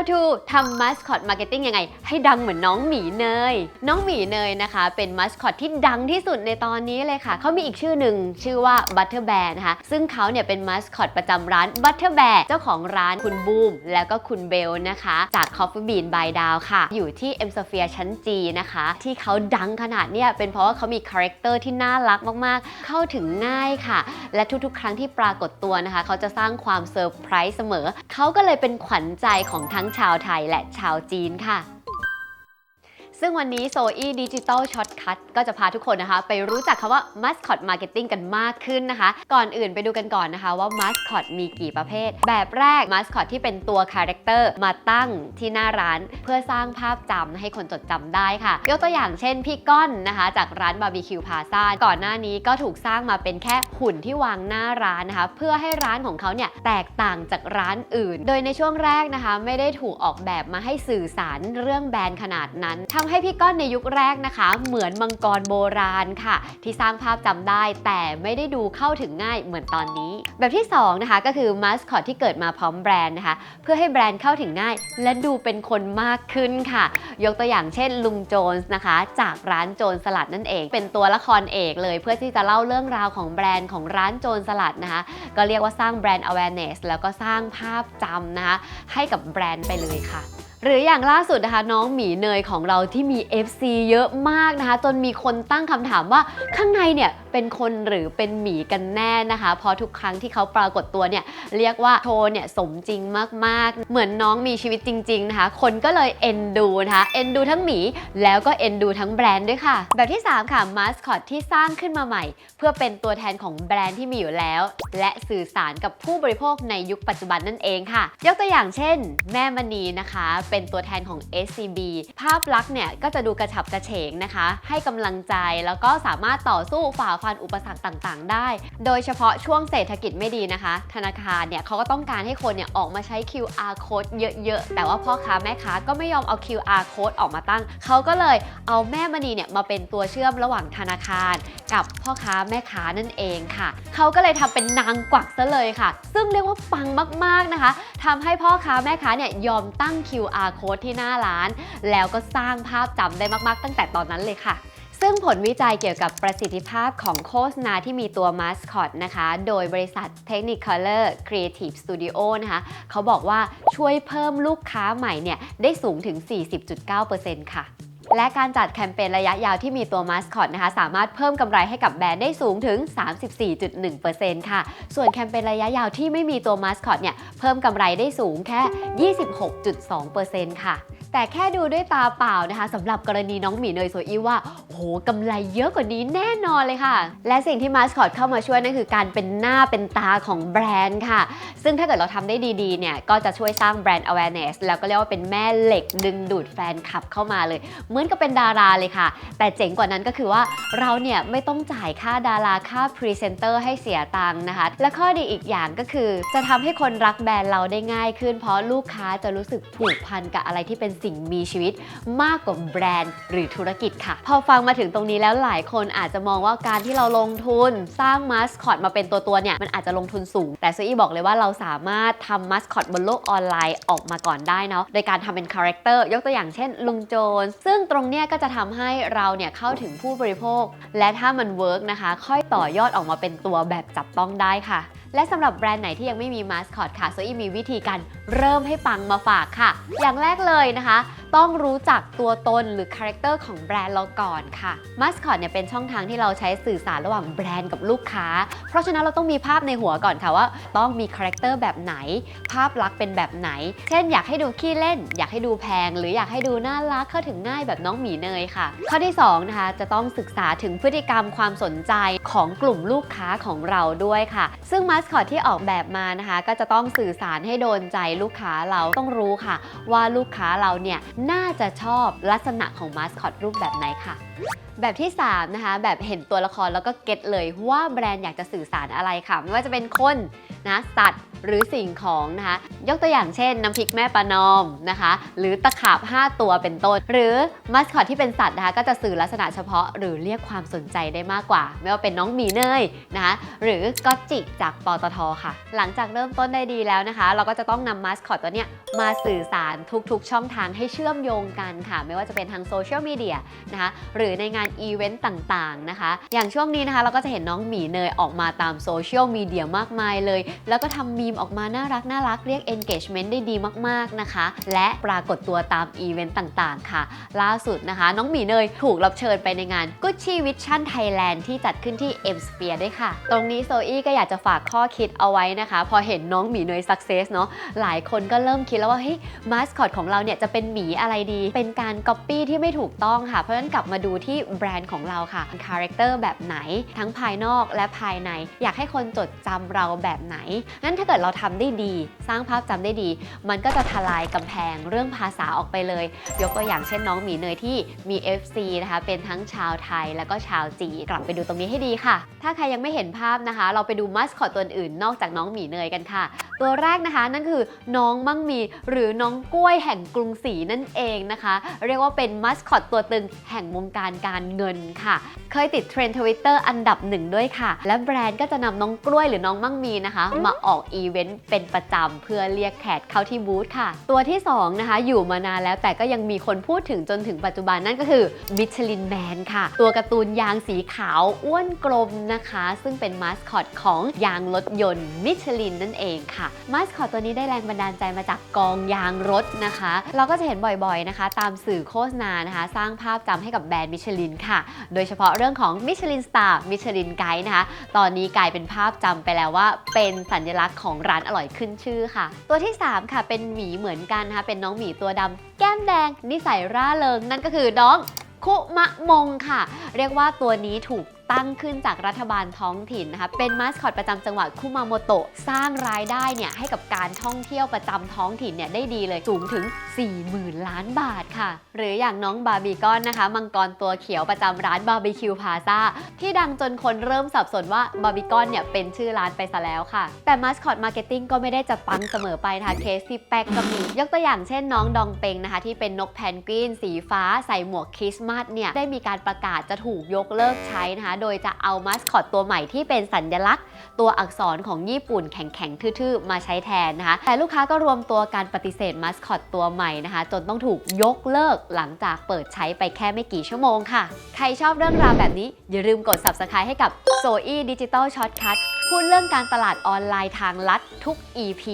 How to ทำ Mascot Marketing ยังไง ให้ดังเหมือนน้องหมีเนย น้องหมีเนยนะคะ เป็นมัสคอตที่ดังที่สุดในตอนนี้เลยค่ะ เขามีอีกชื่อหนึ่งชื่อว่า Butter Bear นะคะ ซึ่งเขาเนี่ยเป็นมัสคอตประจำร้าน Butter Bear เจ้าของร้านคุณบูมแล้วก็คุณเบลนะคะ จาก Coffee Bean by Dow ค่ะ อยู่ที่ M Sphere ชั้น G นะคะ ที่เขาดังขนาดเนี้ยเป็นเพราะว่าเขามีคาแรคเตอร์ที่น่ารักมากๆ เข้าถึงง่ายค่ะ และทุกๆ ครั้งที่ปรากฏตัวนะคะ เขาจะสร้างความเซอร์ไพรส์เสมอ เขาก็เลยเป็นขวัญใจของทั้งชาวไทยและชาวจีนค่ะ ซึ่งวันนี้โซอี้ดิจิตอลช็อตคัทก็จะพาทุกคนนะคะ ไปรู้จักคำว่า Mascot Marketing กันมากขึ้นนะคะ ก่อนอื่นไปดูกันก่อนนะคะว่า Mascot มีกี่ประเภท แบบแรก Mascot ที่เป็นตัวคาแรคเตอร์มาตั้งที่หน้าร้าน เพื่อสร้างภาพจำให้คนจดจำได้ค่ะ ยกตัวอย่างเช่นพี่ก้อนนะคะ จากร้านบาร์บีคิวพาซาก่อนหน้านี้ก็ถูกสร้างมาเป็นแค่หุ่นที่วางหน้าร้านนะคะ เพื่อให้ร้านของเขาเนี่ยแตกต่างจากร้านอื่น โดยในช่วงแรกนะคะ ไม่ได้ถูกออกแบบมาให้สื่อสารเรื่องแบรนด์ขนาดนั้นทำให้พี่ก้อนในยุคแรกนะคะ เหมือนมังกรโบราณค่ะ ที่สร้างภาพจำได้แต่ไม่ได้ดูเข้าถึงง่ายเหมือนตอนนี้ แบบที่2นะคะก็คือมาสคอตที่เกิดมาพร้อมแบรนด์นะคะ เพื่อให้แบรนด์เข้าถึงง่าย และดูเป็นคนมากขึ้นค่ะ ยกตัวอย่างเช่นลุงโจนส์นะคะ จากร้านโจรสลัดนั่นเอง เป็นตัวละครเอกเลย เพื่อที่จะเล่าเรื่องราวของแบรนด์ของร้านโจรสลัดนะคะ ก็เรียกว่าสร้างแบรนด์ awareness แล้วก็สร้างภาพจำนะคะให้กับแบรนด์ไปเลยค่ะ หรืออย่างล่าสุดนะคะน้องหมีเนยของเราที่มี FC เยอะมากนะคะ จนมีคนตั้งคำถามว่าข้างในเนี่ยเป็นคนหรือเป็นหมีกันแน่นะคะเพราะทุกครั้งที่เขาปรากฏตัวเนี่ยเรียกว่าโชว์เนี่ยสมจริงมากๆ เหมือนน้องมีชีวิตจริง ๆ นะคะ คนก็เลยเอ็นดูนะคะเอ็นดูทั้งหมี แล้วก็เอ็นดูทั้งแบรนด์ด้วยค่ะ แบบที่ 3 ค่ะมาสคอตที่สร้างขึ้นมาใหม่ เพื่อเป็นตัวแทนของแบรนด์ที่มีอยู่แล้ว และสื่อสารกับผู้บริโภคในยุคปัจจุบันนั่นเองค่ะ ยกตัวอย่างเช่น แม่มณีนะคะเป็นตัวแทนของ SCB ภาพลักษณ์เนี่ยก็จะดูกระฉับกระเฉงนะคะ ให้กำลังใจแล้วก็สามารถต่อสู้ฝ่าฟันอุปสรรคต่างๆ ได้ โดยเฉพาะช่วงเศรษฐกิจไม่ดีนะคะ ธนาคารเนี่ยเขาก็ต้องการให้คนเนี่ยออกมาใช้ QR code เยอะๆ แต่ว่าพ่อค้าแม่ค้าก็ไม่ยอมเอา QR code ออกมาตั้ง เขาก็เลยเอาแม่มณีเนี่ยมาเป็นตัวเชื่อมระหว่างธนาคาร กับพ่อค้าแม่ค้านั่นเองค่ะ เขาก็เลยทำเป็นนางกวักซะเลยค่ะ ซึ่งเรียกว่าปังมากๆนะคะทำให้พ่อค้าแม่ค้าเนี่ยยอมตั้ง QR code ที่หน้าร้าน แล้วก็สร้างภาพจำได้มาก ๆ ตั้งแต่ตอนนั้นเลยค่ะซึ่งผลวิจัยเกี่ยวกับประสิทธิภาพของโฆษณาที่มีตัวมาสคอตนะคะ โดยบริษัท Technicolor Creative Studio นะคะ เขาบอกว่าช่วยเพิ่มลูกค้าใหม่เนี่ยได้สูงถึง 40.9%ค่ะ และการจัดแคมเปญระยะยาวที่มีตัวมาสคอตนะคะสามารถเพิ่มกำไรให้กับแบรนด์ได้สูงถึง 34.1%ค่ะ ส่วนแคมเปญระยะยาวที่ไม่มีตัวมาสคอตเนี่ยเพิ่มกำไรได้สูงแค่ 26.2%ค่ะแต่แค่ดูด้วยตาเปล่านะคะสำหรับกรณีน้องหมีเนยโซอี้ว่า หกำไรเยอะกว่านี้แน่นอนเลยค่ะ และสิ่งที่มาสคอตเข้ามาช่วยนั่นคือการเป็นหน้าเป็นตาของแบรนด์ค่ะ ซึ่งถ้าเกิดเราทำได้ดีๆเนี่ยก็จะช่วยสร้างแบรนด์ awareness แล้วก็เรียกว่าเป็นแม่เหล็กดึงดูดแฟนคลับเข้ามาเลย เหมือนกับเป็นดาราเลยค่ะ แต่เจ๋งกว่านั้นก็คือว่าเราเนี่ยไม่ต้องจ่ายค่าดาราค่าพรีเซนเตอร์ให้เสียตังค์นะคะ และข้อดีอีกอย่างก็คือ จะทำให้คนรักแบรนด์เราได้ง่ายขึ้น เพราะลูกค้าจะรู้สึกผูกพันกับอะไรที่เป็นสิ่งมีชีวิต มากกว่าแบรนด์หรือธุรกิจค่ะ พอฟังมาาถึงตรงนี้แล้วหลายคนอาจจะมองว่าการที่เราลงทุนสร้างมาสคอตมาเป็นตัวตัวเนี่ย มันอาจจะลงทุนสูง แต่ซูอี้บอกเลยว่าเราสามารถทำมาสคอตบนโลกออนไลน์ออกมาก่อนได้เนาะโดยการทำเป็นคาแรคเตอร์ยกตัวอย่างเช่นลุงโจนซึ่งตรงเนี้ยก็จะทำให้เราเนี่ยเข้าถึงผู้บริโภค และถ้ามันเวิร์กนะคะ ค่อยต่อยอดออกมาเป็นตัวแบบจับต้องได้ค่ะ และสำหรับแบรนด์ไหนที่ยังไม่มีมาสคอตค่ะโซอี้มีวิธีการเริ่มให้ปังมาฝากค่ะ อย่างแรกเลยนะคะ ต้องรู้จักตัวตนหรือคาแรคเตอร์ของแบรนด์เราก่อนค่ะมาสคอตเนี่ยเป็นช่องทางที่เราใช้สื่อสารระหว่างแบรนด์กับลูกค้า เพราะฉะนั้นเราต้องมีภาพในหัวก่อนค่ะว่า ต้องมีคาแรคเตอร์แบบไหน ภาพลักษณ์เป็นแบบไหน เช่น อยากให้ดูขี้เล่น อยากให้ดูแพง หรืออยากให้ดูน่ารักเข้าถึงง่ายแบบน้องหมีเนยค่ะ ข้อที่สองนะคะจะต้องศึกษาถึงพฤติกรรมความสนใจของกลุ่มลูกค้าของเราด้วยค่ะ ซึ่งมาสคอตที่ออกแบบมานะคะ ก็จะต้องสื่อสารให้โดนใจลูกค้าเราต้องรู้ค่ะ ว่าลูกค้าเราเนี่ยน่าจะชอบลักษณะของมาสคอตรูปแบบไหนค่ะ แบบที่ 3 นะคะ แบบเห็นตัวละครแล้วก็เก็ตเลยว่าแบรนด์อยากจะสื่อสารอะไรค่ะ ไม่ว่าจะเป็นคนนะสัตว์หรือสิ่งของนะคะ ยกตัวอย่างเช่น น้ำพริกแม่ประนอมนะคะ หรือตะขาบ 5 ตัวเป็นต้น หรือมัสคอตที่เป็นสัตว์นะคะ ก็จะสื่อลักษณะเฉพาะ หรือเรียกความสนใจได้มากกว่า ไม่ว่าเป็นน้องหมีเนยนะคะหรือก็จิจากปตทค่ะ หลังจากเริ่มต้นได้ดีแล้วนะคะ เราก็จะต้องนำมัสคอตตัวเนี้ยมาสื่อสารทุกๆ ช่องทางให้เชื่อมโยงกันค่ะ ไม่ว่าจะเป็นทางโซเชียลมีเดียนะคะหรือในงานอีเวนต์ต่างๆนะคะ อย่างช่วงนี้นะคะเราก็จะเห็นน้องหมีเนยออกมาตามโซเชียลมีเดียมากมายเลย แล้วก็ทำมีมออกมาน่ารักน่ารักเรียก engagement ได้ดีมากๆนะคะ และปรากฏตัวตามอีเวนต์ต่างๆ ค่ะ ล่าสุดนะคะ น้องหมีเนยถูกรับเชิญไปในงาน Gucci Vision Thailand ที่จัดขึ้นที่ M Sphere ด้วยค่ะ ตรงนี้โซอี้ก็อยากจะฝากข้อคิดเอาไว้นะคะ พอเห็นน้องหมีเนย success เนาะหลายคนก็เริ่มคิดแล้วว่าเฮ้ยมาสคอตของเราเนี่ยจะเป็นหมีอะไรดี เป็นการก๊อปปี้ที่ไม่ถูกต้องค่ะ เพราะฉะนั้นกลับมาดูที่แบรนด์ของเราค่ะคาแรคเตอร์แบบไหน ทั้งภายนอกและภายใน อยากให้คนจดจำเราแบบไหนงั้นถ้าเกิดเราทำได้ดี สร้างภาพจำได้ดี มันก็จะทลายกำแพงเรื่องภาษาออกไปเลย ยกตัวอย่างเช่นน้องหมีเนยที่มี FC นะคะเป็นทั้งชาวไทยแล้วก็ชาวจีนกลับไปดูตรงนี้ให้ดีค่ะ ถ้าใครยังไม่เห็นภาพนะคะ เราไปดูมัสคอตตัวอื่นนอกจากน้องหมีเนยกันค่ะ ตัวแรกนะคะนั่นคือน้องมั่งมีหรือน้องกล้วยแห่งกรุงศรีนั่นเองนะคะ เรียกว่าเป็นมัสคอตตัวตึงแห่งวงการการเงินค่ะ เคยติดเทรนด์ทวิตเตอร์อันดับหนึ่งด้วยค่ะ และแบรนด์ก็จะนำน้องกล้วยหรือน้องมั่งมีนะคะ มาออกอีเวนต์เป็นประจำเพื่อเรียกแขกเข้าที่บูธค่ะ ตัวที่สองนะคะ อยู่มานานแล้วแต่ก็ยังมีคนพูดถึงจนถึงปัจจุบันนั่นก็คือมิชลินแมนค่ะ ตัวการ์ตูนยางสีขาวอ้วนกลมนะคะ ซึ่งเป็นมาสคอตของยางรถยนต์มิชลินนั่นเองค่ะมาสคอตตัวนี้ได้แรงบันดาลใจมาจากกองยางรถนะคะ เราก็จะเห็นบ่อยๆนะคะ ตามสื่อโฆษณานะคะ สร้างภาพจำให้กับแบรนด์มิชลินค่ะ โดยเฉพาะเรื่องของมิชลินสตาร์มิชลินไกด์นะคะ ตอนนี้กลายเป็นภาพจำไปแล้วว่า เป็นสัญลักษณ์ของร้านอร่อยขึ้นชื่อค่ะ ตัวที่ 3 ค่ะเป็นหมีเหมือนกันนะคะเป็นน้องหมีตัวดำแก้มแดง นิสัยร่าเริงนั่นก็คือน้องคุมะมงค่ะ เรียกว่าตัวนี้ถูก ตั้งขึ้นจากรัฐบาลท้องถิ่นนะคะ เป็นมาสคอตประจำจังหวัดคุมาโมโตะสร้างรายได้เนี่ยให้กับการท่องเที่ยวประจำท้องถิ่นเนี่ยได้ดีเลยสูงถึง 40,000 ล้านบาทค่ะ หรืออย่างน้องบาร์บีกอนนะคะ มังกรตัวเขียวประจำร้านบาร์บีคิวพาซาที่ดังจนคนเริ่มสับสนว่าบาร์บีกอนเนี่ยเป็นชื่อร้านไปซะแล้วค่ะ แต่มาสคอตมาร์เก็ตติ้งก็ไม่ได้จะปังเสมอไปนะคะเคสที่แป๊กก็มียกตัวอย่างเช่นน้องดองเปงนะคะที่เป็นนกแพนกวินสีฟ้าใส่หมวกคริสต์มาสเนี่ยได้มีการประกาศจะถูกยกเลิกใช้นะคะโดยจะเอามาสคอตตัวใหม่ที่เป็นสัญลักษณ์ ตัวอักษรของญี่ปุ่นแข็งๆทื่อๆ มาใช้แทนนะคะ แต่ลูกค้าก็รวมตัวการปฏิเสธมาสคอตตัวใหม่นะคะ จนต้องถูกยกเลิกหลังจากเปิดใช้ไปแค่ไม่กี่ชั่วโมงค่ะ ใครชอบเรื่องราวแบบนี้ อย่าลืมกด subscribe ให้กับ s o e Digital Shortcut พูดเรื่องการตลาดออนไลน์ทางลัดทุก EP